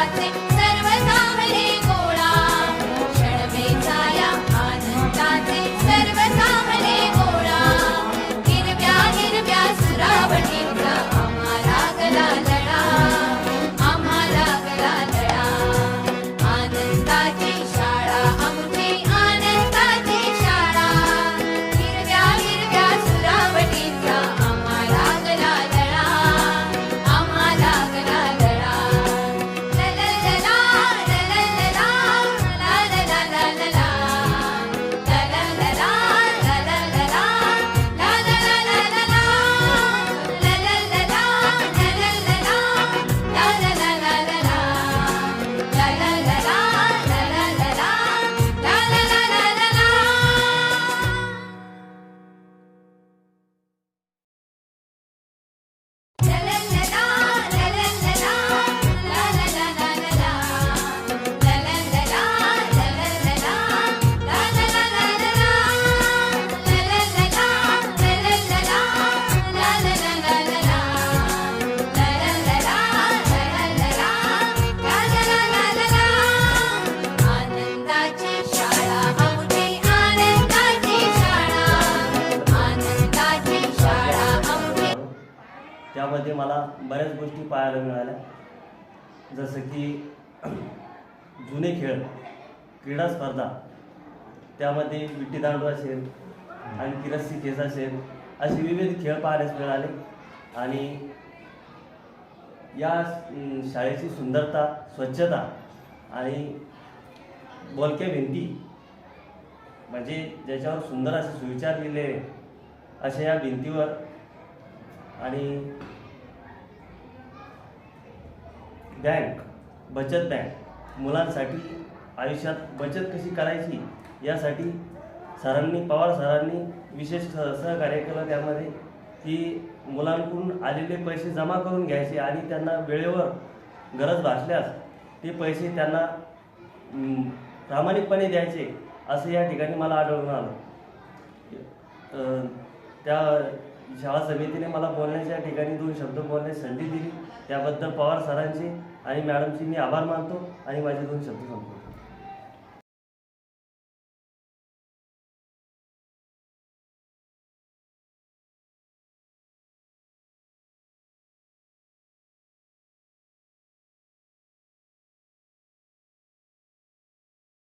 I think त्यामध्ये मला बऱ्याच गोष्टी पाहायला मिळाल्या. जसं की जुने खेळ क्रीडा स्पर्धा त्यामध्ये विट्टीदांडू असेल आणखी रस्सी खेच असेल असे विविध खेळ पाहण्यास मिळाले. आणि या शाळेची सुंदरता स्वच्छता आणि बोलक्या भिंती म्हणजे ज्याच्यावर सुंदर असे सुविचार लिहिलेले अशा या भिंतीवर आणि बँक बचत बँक मुलांसाठी आयुष्यात बचत कशी करायची यासाठी सरांनी पवार सरांनी विशेष सह सहकार्य केलं त्यामध्ये. की मुलांकडून आलेले पैसे जमा करून घ्यायचे आणि त्यांना वेळेवर गरज भासल्यास ते पैसे त्यांना प्रामाणिकपणे द्यायचे असं या ठिकाणी मला आढळून आलं. त्या शाळा समितीने मला बोलण्याच्या ठिकाणी दोन शब्द बोलण्याची संधी दिली. त्याबद्दल पवार सरांची आणि मॅडमची मी आभार मानतो आणि माझे दोन शब्द संपतो